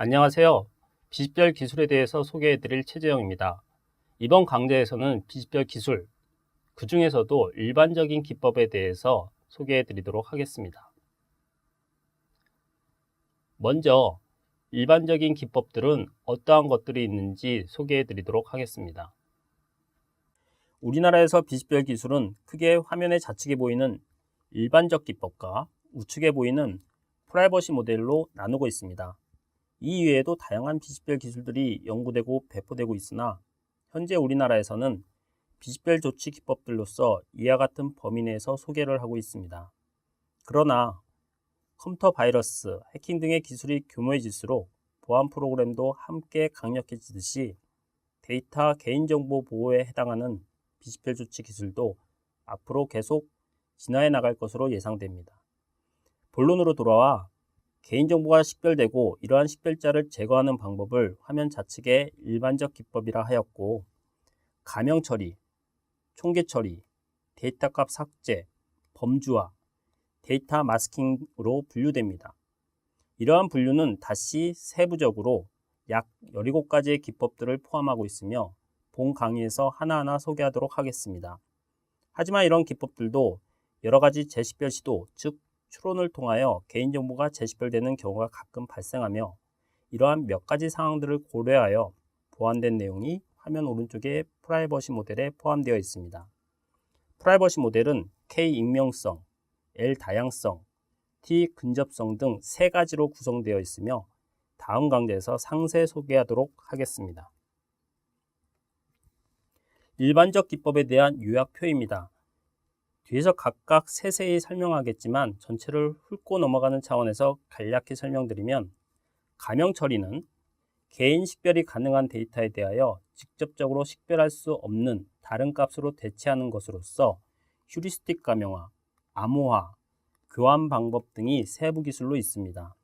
안녕하세요. 비식별 기술에 대해서 소개해드릴 최재영입니다. 이번 강좌에서는 비식별 기술, 그 중에서도 일반적인 기법에 대해서 소개해드리도록 하겠습니다. 먼저 일반적인 기법들은 어떠한 것들이 있는지 소개해드리도록 하겠습니다. 우리나라에서 비식별 기술은 크게 화면의 좌측에 보이는 일반적 기법과 우측에 보이는 프라이버시 모델로 나누고 있습니다. 이 외에도 다양한 비식별 기술들이 연구되고 배포되고 있으나 현재 우리나라에서는 비식별 조치 기법들로서 이와 같은 범위 내에서 소개를 하고 있습니다. 그러나 컴퓨터 바이러스, 해킹 등의 기술이 교모해질수록 보안 프로그램도 함께 강력해지듯이 데이터 개인정보 보호에 해당하는 비식별 조치 기술도 앞으로 계속 진화해 나갈 것으로 예상됩니다. 본론으로 돌아와 개인정보가 식별되고 이러한 식별자를 제거하는 방법을 화면 좌측에 일반적 기법이라 하였고 가명 처리, 총계 처리, 데이터 값 삭제, 범주화, 데이터 마스킹으로 분류됩니다. 이러한 분류는 다시 세부적으로 약 17가지의 기법들을 포함하고 있으며 본 강의에서 하나하나 소개하도록 하겠습니다. 하지만 이런 기법들도 여러 가지 재식별 시도, 즉 추론을 통하여 개인정보가 재식별되는 경우가 가끔 발생하며 이러한 몇 가지 상황들을 고려하여 보완된 내용이 화면 오른쪽에 프라이버시 모델에 포함되어 있습니다. 프라이버시 모델은 K 익명성, L 다양성, T 근접성 등 세 가지로 구성되어 있으며 다음 강좌에서 상세 소개하도록 하겠습니다. 일반적 기법에 대한 요약표입니다. 뒤에서 각각 세세히 설명하겠지만 전체를 훑고 넘어가는 차원에서 간략히 설명드리면 가명 처리는 개인 식별이 가능한 데이터에 대하여 직접적으로 식별할 수 없는 다른 값으로 대체하는 것으로서 휴리스틱 가명화, 암호화, 교환 방법 등이 세부 기술로 있습니다.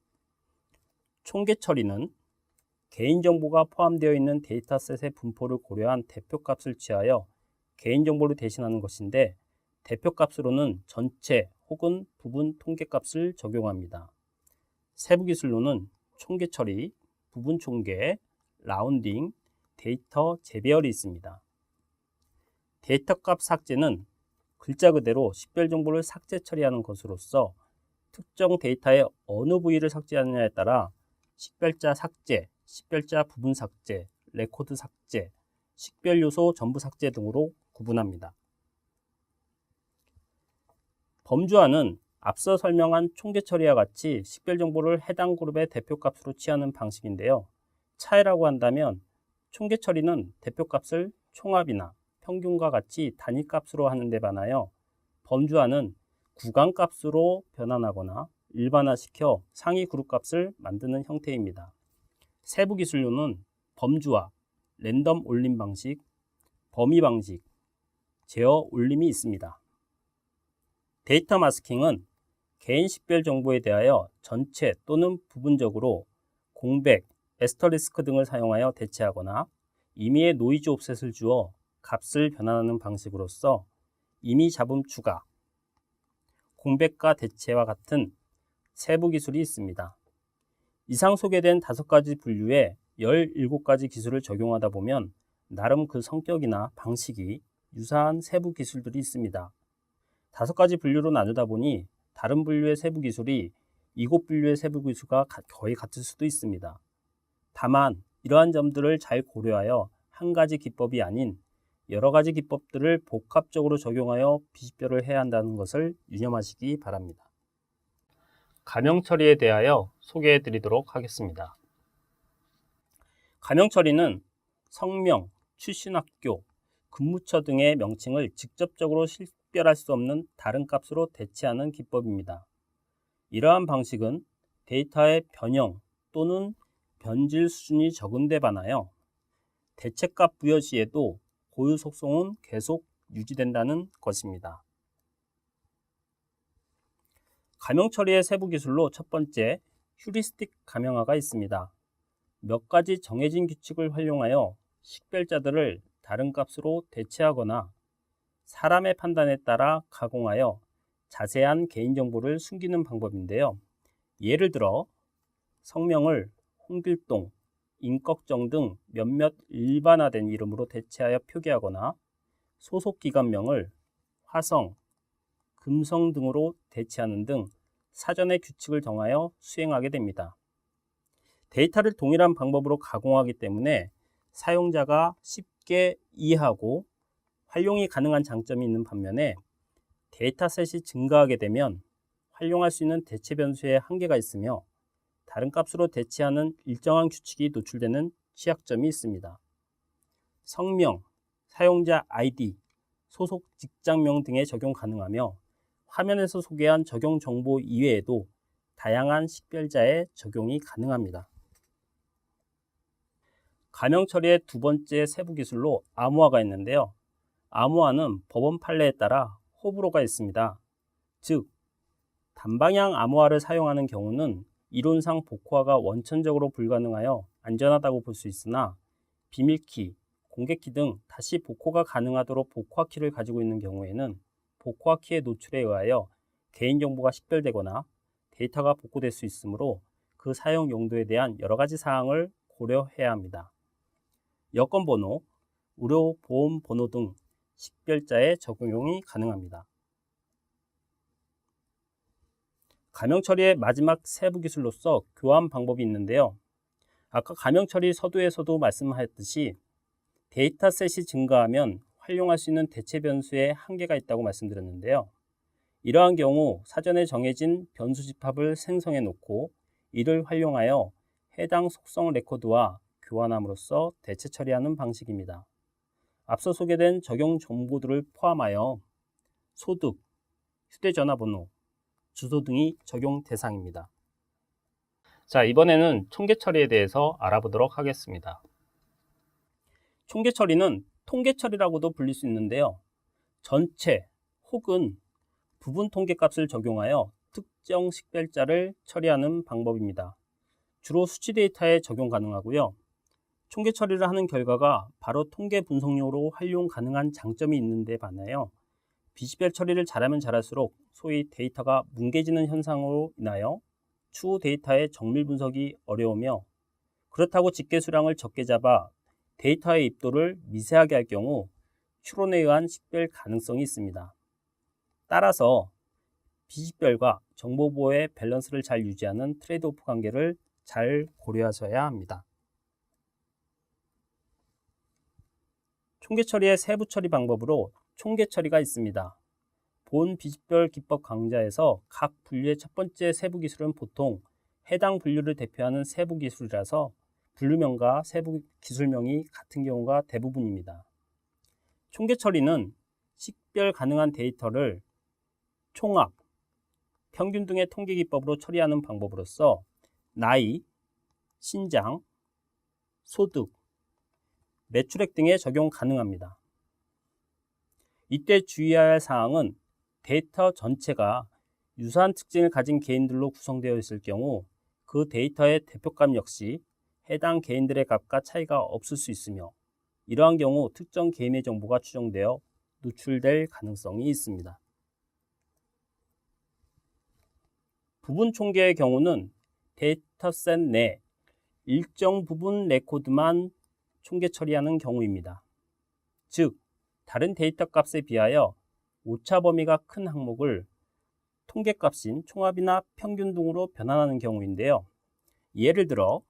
총계 처리는 개인정보가 포함되어 있는 데이터셋의 분포를 고려한 대표값을 취하여 개인정보를 대신하는 것인데 대표값으로는 전체 혹은 부분 통계값을 적용합니다. 세부 기술로는 총계 처리, 부분 총계, 라운딩, 데이터 재배열이 있습니다. 데이터 값 삭제는 글자 그대로 식별 정보를 삭제 처리하는 것으로서 특정 데이터의 어느 부위를 삭제하느냐에 따라 식별자 삭제, 식별자 부분 삭제, 레코드 삭제, 식별 요소 전부 삭제 등으로 구분합니다. 범주화는 앞서 설명한 총계 처리와 같이 식별 정보를 해당 그룹의 대표값으로 취하는 방식인데요. 차이라고 한다면 총계 처리는 대표값을 총합이나 평균과 같이 단위값으로 하는 데 반하여 범주화는 구간값으로 변환하거나 일반화시켜 상위 그룹값을 만드는 형태입니다. 세부 기술로는 범주화, 랜덤 올림 방식, 범위 방식, 제어 올림이 있습니다. 데이터 마스킹은 개인 식별 정보에 대하여 전체 또는 부분적으로 공백, 에스터리스크 등을 사용하여 대체하거나 임의의 노이즈 옵셋을 주어 값을 변환하는 방식으로서 임의 잡음 추가, 공백과 대체와 같은 세부 기술이 있습니다. 이상 소개된 다섯 가지 분류에 17가지 기술을 적용하다 보면 나름 그 성격이나 방식이 유사한 세부 기술들이 있습니다. 다섯 가지 분류로 나누다 보니 다른 분류의 세부 기술이 이곳 분류의 세부 기술과 거의 같을 수도 있습니다. 다만 이러한 점들을 잘 고려하여 한 가지 기법이 아닌 여러 가지 기법들을 복합적으로 적용하여 비식별을 해야 한다는 것을 유념하시기 바랍니다. 가명 처리에 대하여 소개해 드리도록 하겠습니다. 가명 처리는 성명, 출신 학교, 근무처 등의 명칭을 직접적으로 식별할 수 없는 다른 값으로 대체하는 기법입니다. 이러한 방식은 데이터의 변형 또는 변질 수준이 적은 데 반하여 대체값 부여 시에도 고유 속성은 계속 유지된다는 것입니다. 가명 처리의 세부 기술로 첫 번째 휴리스틱 가명화가 있습니다. 몇 가지 정해진 규칙을 활용하여 식별자들을 다른 값으로 대체하거나 사람의 판단에 따라 가공하여 자세한 개인정보를 숨기는 방법인데요. 예를 들어 성명을 홍길동, 임꺽정 등 몇몇 일반화된 이름으로 대체하여 표기하거나 소속 기관명을 화성, 금성 등으로 대체하는 등 사전의 규칙을 정하여 수행하게 됩니다. 데이터를 동일한 방법으로 가공하기 때문에 사용자가 쉽게 이해하고 활용이 가능한 장점이 있는 반면에 데이터셋이 증가하게 되면 활용할 수 있는 대체 변수에 한계가 있으며 다른 값으로 대체하는 일정한 규칙이 노출되는 취약점이 있습니다. 성명, 사용자 아이디, 소속 직장명 등에 적용 가능하며 화면에서 소개한 적용 정보 이외에도 다양한 식별자에 적용이 가능합니다. 가명 처리의 두 번째 세부 기술로 암호화가 있는데요. 암호화는 법원 판례에 따라 호불호가 있습니다. 즉, 단방향 암호화를 사용하는 경우는 이론상 복호화가 원천적으로 불가능하여 안전하다고 볼 수 있으나 비밀키, 공개키 등 다시 복호가 가능하도록 복호화키를 가지고 있는 경우에는 복호화키의 노출에 의하여 개인정보가 식별되거나 데이터가 복구될 수 있으므로 그 사용 용도에 대한 여러 가지 사항을 고려해야 합니다. 여권 번호, 의료 보험 번호 등 식별자의 적용이 가능합니다. 가명 처리의 마지막 세부 기술로서 교환 방법이 있는데요. 아까 가명 처리 서두에서도 말씀하였듯이 데이터셋이 증가하면 활용할 수 있는 대체 변수에 한계가 있다고 말씀드렸는데요. 이러한 경우 사전에 정해진 변수 집합을 생성해 놓고 이를 활용하여 해당 속성 레코드와 교환함으로써 대체 처리하는 방식입니다. 앞서 소개된 적용 정보들을 포함하여 소득, 휴대전화번호, 주소 등이 적용 대상입니다. 자, 이번에는 총계 처리에 대해서 알아보도록 하겠습니다. 총계 처리는 통계 처리라고도 불릴 수 있는데요. 전체 혹은 부분 통계 값을 적용하여 특정 식별자를 처리하는 방법입니다. 주로 수치 데이터에 적용 가능하고요. 총계 처리를 하는 결과가 바로 통계 분석용으로 활용 가능한 장점이 있는데 반하여 비식별 처리를 잘하면 잘할수록 소위 데이터가 뭉개지는 현상으로 인하여 추후 데이터의 정밀 분석이 어려우며 그렇다고 집계 수량을 적게 잡아 데이터의 입도를 미세하게 할 경우 추론에 의한 식별 가능성이 있습니다. 따라서 비식별과 정보보호의 밸런스를 잘 유지하는 트레이드오프 관계를 잘 고려하셔야 합니다. 총계 처리의 세부 처리 방법으로 총계 처리가 있습니다. 본 비집별 기법 강좌에서 각 분류의 첫 번째 세부 기술은 보통 해당 분류를 대표하는 세부 기술이라서 분류명과 세부 기술명이 같은 경우가 대부분입니다. 총계 처리는 식별 가능한 데이터를 총합, 평균 등의 통계 기법으로 처리하는 방법으로서 나이, 신장, 소득, 매출액 등에 적용 가능합니다. 이때 주의해야 할 사항은 데이터 전체가 유사한 특징을 가진 개인들로 구성되어 있을 경우 그 데이터의 대표값 역시 해당 개인들의 값과 차이가 없을 수 있으며 이러한 경우 특정 개인의 정보가 추정되어 노출될 가능성이 있습니다. 부분 총계의 경우는 데이터셋 내 일정 부분 레코드만 총계 처리하는 경우입니다. 즉, 다른 데이터 값에 비하여 오차 범위가 큰 항목을 통계값인 총합이나 평균 등으로 변환하는 경우인데요. 예를 들어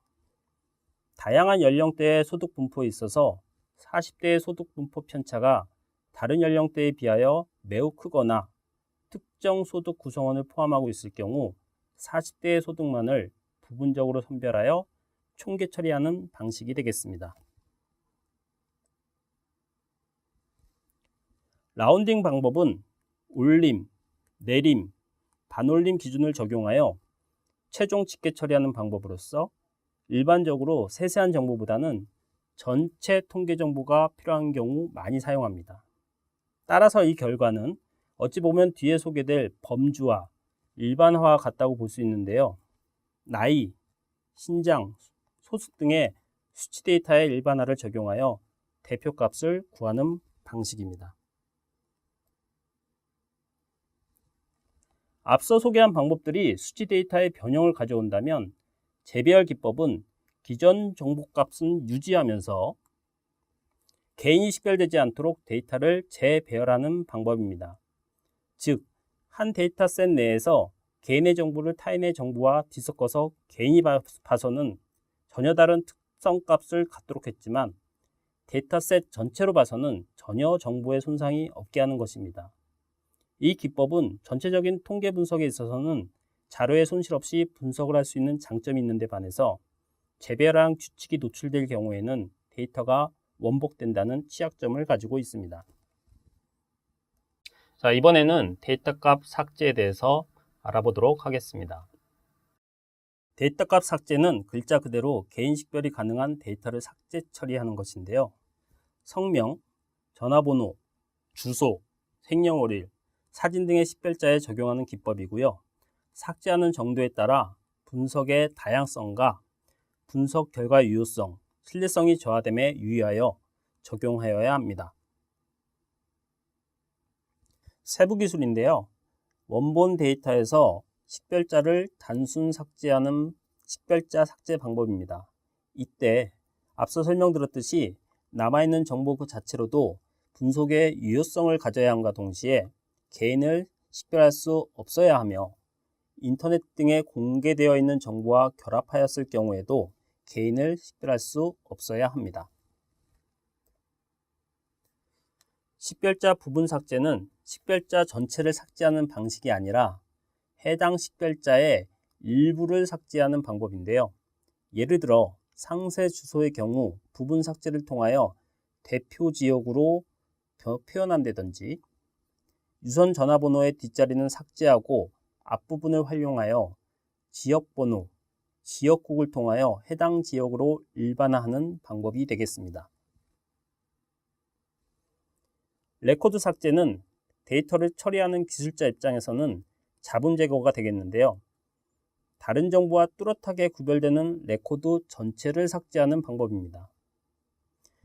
다양한 연령대의 소득 분포에 있어서 40대의 소득 분포 편차가 다른 연령대에 비하여 매우 크거나 특정 소득 구성원을 포함하고 있을 경우 40대의 소득만을 부분적으로 선별하여 총계 처리하는 방식이 되겠습니다. 라운딩 방법은 올림, 내림, 반올림 기준을 적용하여 최종 집계 처리하는 방법으로서 일반적으로 세세한 정보보다는 전체 통계 정보가 필요한 경우 많이 사용합니다. 따라서 이 결과는 어찌 보면 뒤에 소개될 범주와 일반화와 같다고 볼 수 있는데요. 나이, 신장, 소득 등의 수치 데이터의 일반화를 적용하여 대표값을 구하는 방식입니다. 앞서 소개한 방법들이 수치 데이터의 변형을 가져온다면 재배열 기법은 기존 정보값은 유지하면서 개인이 식별되지 않도록 데이터를 재배열하는 방법입니다. 즉, 한 데이터셋 내에서 개인의 정보를 타인의 정보와 뒤섞어서 개인이 봐- 봐서는 전혀 다른 특성 값을 갖도록 했지만 데이터셋 전체로 봐서는 전혀 정보의 손상이 없게 하는 것입니다. 이 기법은 전체적인 통계 분석에 있어서는 자료의 손실 없이 분석을 할 수 있는 장점이 있는데 반해서 재배랑 규칙이 노출될 경우에는 데이터가 원복된다는 취약점을 가지고 있습니다. 자, 이번에는 데이터 값 삭제에 대해서 알아보도록 하겠습니다. 데이터 값 삭제는 글자 그대로 개인 식별이 가능한 데이터를 삭제 처리하는 것인데요. 성명, 전화번호, 주소, 생년월일, 사진 등의 식별자에 적용하는 기법이고요. 삭제하는 정도에 따라 분석의 다양성과 분석 결과 유효성, 신뢰성이 저하됨에 유의하여 적용하여야 합니다. 세부 기술인데요. 원본 데이터에서 식별자를 단순 삭제하는 식별자 삭제 방법입니다. 이때 앞서 설명드렸듯이 남아있는 정보 그 자체로도 분석의 유효성을 가져야 함과 동시에 개인을 식별할 수 없어야 하며 인터넷 등에 공개되어 있는 정보와 결합하였을 경우에도 개인을 식별할 수 없어야 합니다. 식별자 부분 삭제는 식별자 전체를 삭제하는 방식이 아니라 해당 식별자의 일부를 삭제하는 방법인데요. 예를 들어 상세 주소의 경우 부분 삭제를 통하여 대표 지역으로 표- 표현한다든지 유선 전화번호의 뒷자리는 삭제하고 앞부분을 활용하여 지역번호, 지역국을 통하여 해당 지역으로 일반화하는 방법이 되겠습니다. 레코드 삭제는 데이터를 처리하는 기술자 입장에서는 자본 제거가 되겠는데요. 다른 정보와 뚜렷하게 구별되는 레코드 전체를 삭제하는 방법입니다.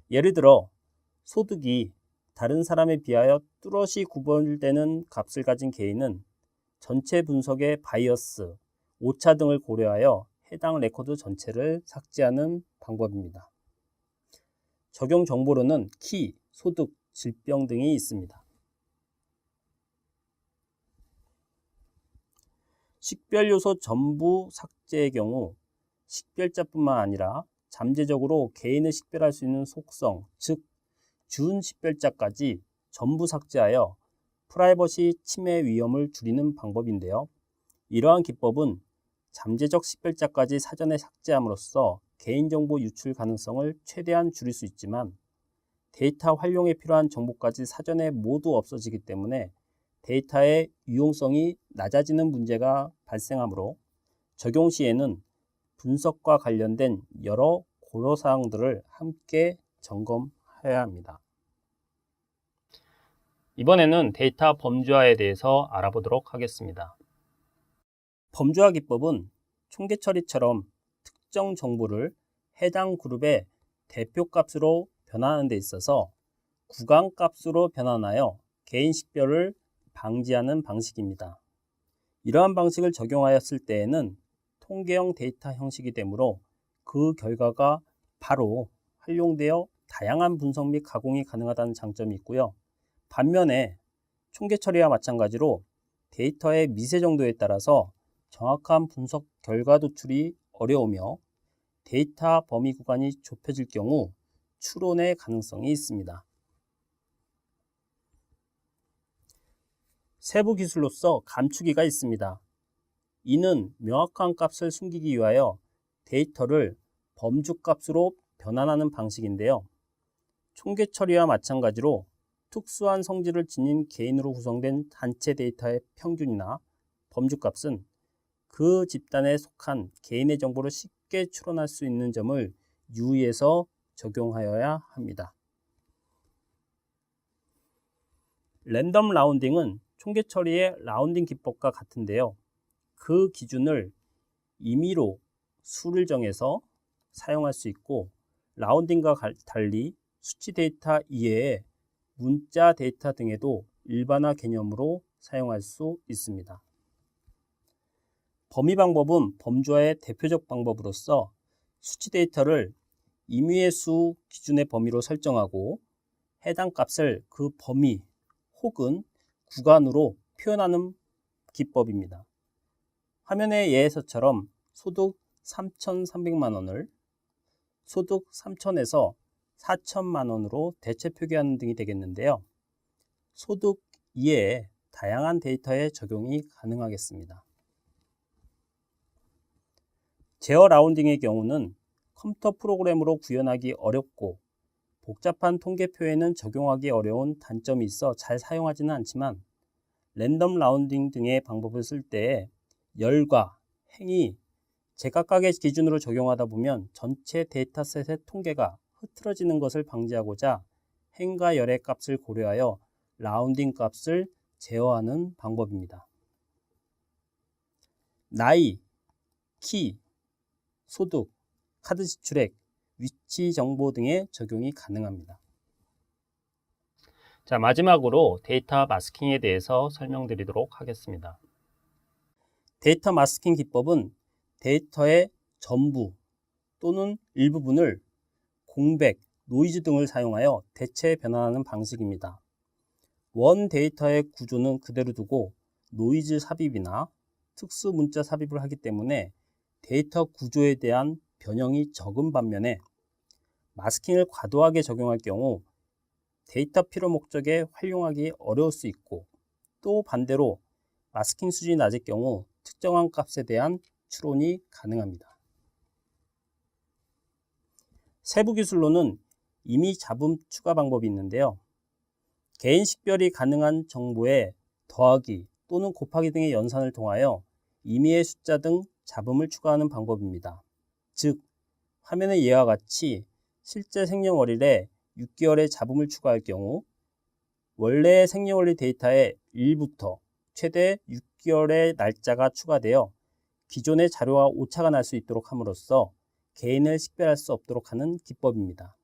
예를 들어 소득이 다른 사람에 비하여 뚜렷이 구별되는 값을 가진 개인은 전체 분석의 바이어스, 오차 등을 고려하여 해당 레코드 전체를 삭제하는 방법입니다. 적용 정보로는 키, 소득, 질병 등이 있습니다. 식별 요소 전부 삭제의 경우 식별자뿐만 아니라 잠재적으로 개인을 식별할 수 있는 속성, 즉 준 식별자까지 전부 삭제하여 프라이버시 침해 위험을 줄이는 방법인데요. 이러한 기법은 잠재적 식별자까지 사전에 삭제함으로써 개인정보 유출 가능성을 최대한 줄일 수 있지만 데이터 활용에 필요한 정보까지 사전에 모두 없어지기 때문에 데이터의 유용성이 낮아지는 문제가 발생하므로 적용 시에는 분석과 관련된 여러 고려사항들을 함께 점검 해야 합니다. 이번에는 데이터 범주화에 대해서 알아보도록 하겠습니다. 범주화 기법은 총계 처리처럼 특정 정보를 해당 그룹의 대표값으로 변환하는 데 있어서 구간값으로 변환하여 개인 식별을 방지하는 방식입니다. 이러한 방식을 적용하였을 때에는 통계형 데이터 형식이 되므로 그 결과가 바로 활용되어 다양한 분석 및 가공이 가능하다는 장점이 있고요. 반면에 총계 처리와 마찬가지로 데이터의 미세 정도에 따라서 정확한 분석 결과 도출이 어려우며 데이터 범위 구간이 좁혀질 경우 추론의 가능성이 있습니다. 세부 기술로서 감추기가 있습니다. 이는 명확한 값을 숨기기 위하여 데이터를 범주 값으로 변환하는 방식인데요. 총계 처리와 마찬가지로 특수한 성질을 지닌 개인으로 구성된 단체 데이터의 평균이나 범주 값은 그 집단에 속한 개인의 정보를 쉽게 추론할 수 있는 점을 유의해서 적용하여야 합니다. 랜덤 라운딩은 총계 처리의 라운딩 기법과 같은데요. 그 기준을 임의로 수를 정해서 사용할 수 있고 라운딩과 달리 수치 데이터 이외에 문자 데이터 등에도 일반화 개념으로 사용할 수 있습니다. 범위 방법은 범주화의 대표적 방법으로서 수치 데이터를 임의의 수 기준의 범위로 설정하고 해당 값을 그 범위 혹은 구간으로 표현하는 기법입니다. 화면의 예에서처럼 소득 3,300만 원을 소득 3천에서 4천만 원으로 대체 표기하는 등이 되겠는데요. 소득 이외에 다양한 데이터에 적용이 가능하겠습니다. 제어 라운딩의 경우는 컴퓨터 프로그램으로 구현하기 어렵고 복잡한 통계표에는 적용하기 어려운 단점이 있어 잘 사용하지는 않지만 랜덤 라운딩 등의 방법을 쓸 때에 열과 행이 제각각의 기준으로 적용하다 보면 전체 데이터셋의 통계가 흐트러지는 것을 방지하고자 행과 열의 값을 고려하여 라운딩 값을 제어하는 방법입니다. 나이, 키, 소득, 카드 지출액, 위치 정보 등의 적용이 가능합니다. 자, 마지막으로 데이터 마스킹에 대해서 설명드리도록 하겠습니다. 데이터 마스킹 기법은 데이터의 전부 또는 일부분을 공백, 노이즈 등을 사용하여 대체 변환하는 방식입니다. 원 데이터의 구조는 그대로 두고 노이즈 삽입이나 특수 문자 삽입을 하기 때문에 데이터 구조에 대한 변형이 적은 반면에 마스킹을 과도하게 적용할 경우 데이터 필요 목적에 활용하기 어려울 수 있고 또 반대로 마스킹 수준이 낮을 경우 특정한 값에 대한 추론이 가능합니다. 세부 기술로는 이미 잡음 추가 방법이 있는데요. 개인 식별이 가능한 정보에 더하기 또는 곱하기 등의 연산을 통하여 임의의 숫자 등 잡음을 추가하는 방법입니다. 즉, 화면의 예와 같이 실제 생년월일에 6개월의 잡음을 추가할 경우 원래의 생년월일 데이터에 1부터 최대 6개월의 날짜가 추가되어 기존의 자료와 오차가 날 수 있도록 함으로써 개인을 식별할 수 없도록 하는 기법입니다.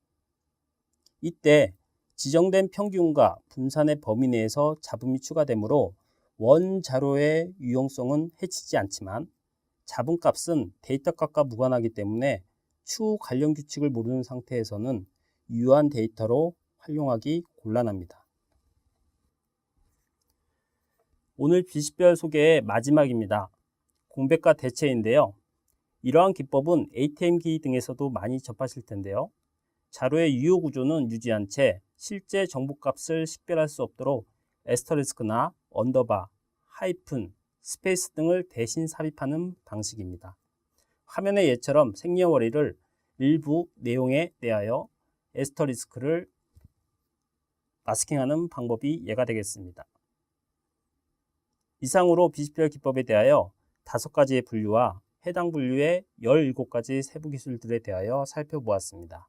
이때 지정된 평균과 분산의 범위 내에서 잡음이 추가되므로 원 자료의 유용성은 해치지 않지만 잡음값은 데이터 값과 무관하기 때문에 추후 관련 규칙을 모르는 상태에서는 유효한 데이터로 활용하기 곤란합니다. 오늘 비식별 소개의 마지막입니다. 공백과 대체인데요. 이러한 기법은 ATM기 등에서도 많이 접하실 텐데요. 자료의 유효 구조는 유지한 채 실제 정보값을 식별할 수 없도록 에스터리스크나 언더바, 하이픈, 스페이스 등을 대신 삽입하는 방식입니다. 화면의 예처럼 생년월일을 일부 내용에 대하여 에스터리스크를 마스킹하는 방법이 예가 되겠습니다. 이상으로 비식별 기법에 대하여 다섯 가지의 분류와 해당 분류의 17가지 세부 기술들에 대하여 살펴보았습니다.